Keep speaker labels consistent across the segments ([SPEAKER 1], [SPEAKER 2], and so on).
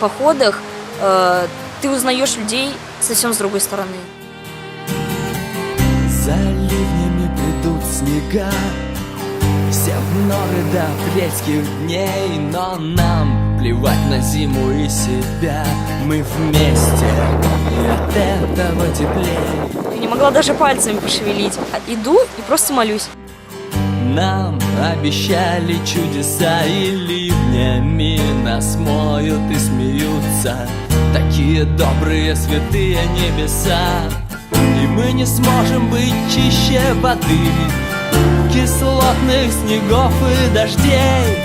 [SPEAKER 1] походах э, ты узнаешь людей совсем с другой стороны.
[SPEAKER 2] За ливнями придут снега Все в норы до апрельских дней Но нам плевать на зиму и себя Мы вместе, и от этого теплее
[SPEAKER 1] Я не могла даже пальцами пошевелить. А Иду и просто молюсь.
[SPEAKER 2] Нам обещали чудеса и ливнями Нас моют и смеются. Такие добрые святые небеса. И мы не сможем быть чище воды Кислотных снегов и дождей.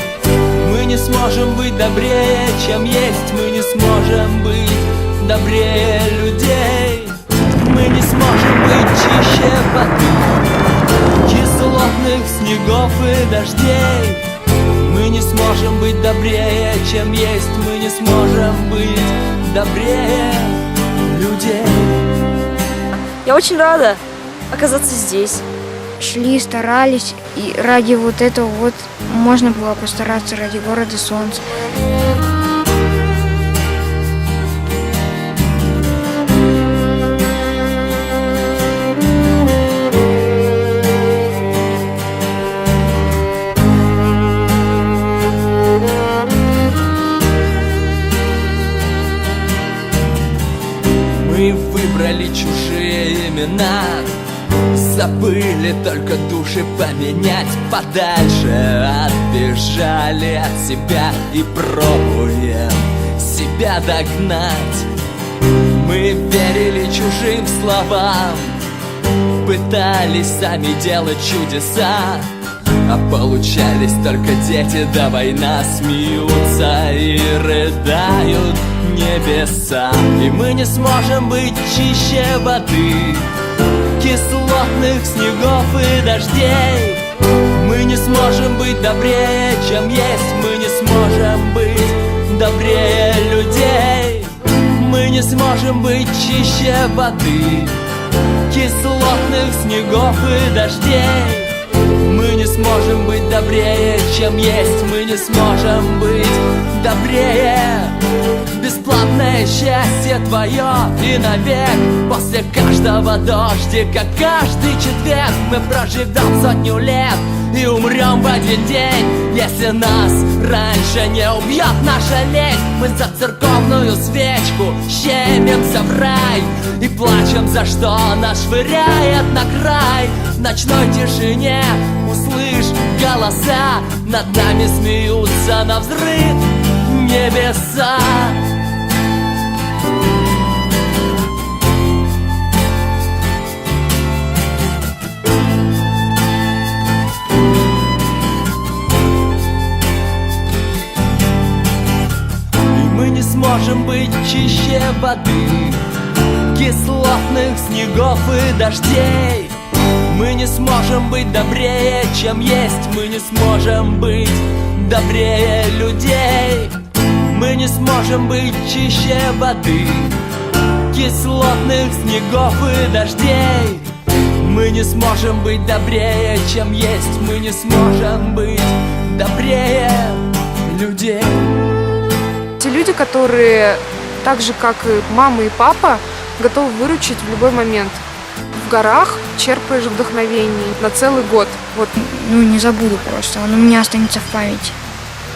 [SPEAKER 2] Мы не сможем быть добрее, чем есть. Мы не сможем быть добрее людей снегов и дождей Мы не сможем быть добрее, чем есть Мы не сможем быть добрее людей
[SPEAKER 1] Я очень рада оказаться здесь.
[SPEAKER 3] Шли, старались, и ради вот этого вот можно было постараться ради города солнца.
[SPEAKER 2] Выбрали чужие имена. Забыли только души поменять подальше. Отбежали от себя и пробуем себя догнать. Мы верили чужим словам Пытались сами делать чудеса. А получались только дети, да война Смеются и рыдают небеса И мы не сможем быть чище воды Кислотных снегов и дождей. Мы не сможем быть добрее, чем есть Мы не сможем быть добрее людей. Мы не сможем быть чище воды Кислотных снегов и дождей мы не сможем быть добрее, чем есть. Мы не сможем быть добрее. Бесплатное счастье твое и навек. После каждого дождика, каждый четверг Мы проживем сотню лет и умрем в один день Если нас раньше не убьет наша лень Мы за церковную свечку щемимся в рай И плачем за что нас швыряет на край. В ночной тишине услышь голоса Над нами смеются на взрыв небеса не сможем быть чище воды Кислотных снегов и дождей. Мы не сможем быть добрее, чем есть. Мы не сможем быть добрее людей. Мы не сможем быть чище воды Кислотных снегов и дождей. Мы не сможем быть добрее, чем есть. Мы не сможем быть добрее людей
[SPEAKER 4] люди, которые так же, как и мама и папа, готовы выручить в любой момент. В горах черпаешь вдохновение на целый год. Вот
[SPEAKER 3] Ну, не забуду просто, он у меня останется в памяти.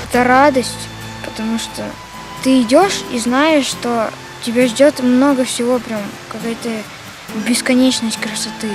[SPEAKER 3] Это радость, потому что ты идешь и знаешь, что тебя ждет много всего, прям какая-то бесконечность красоты.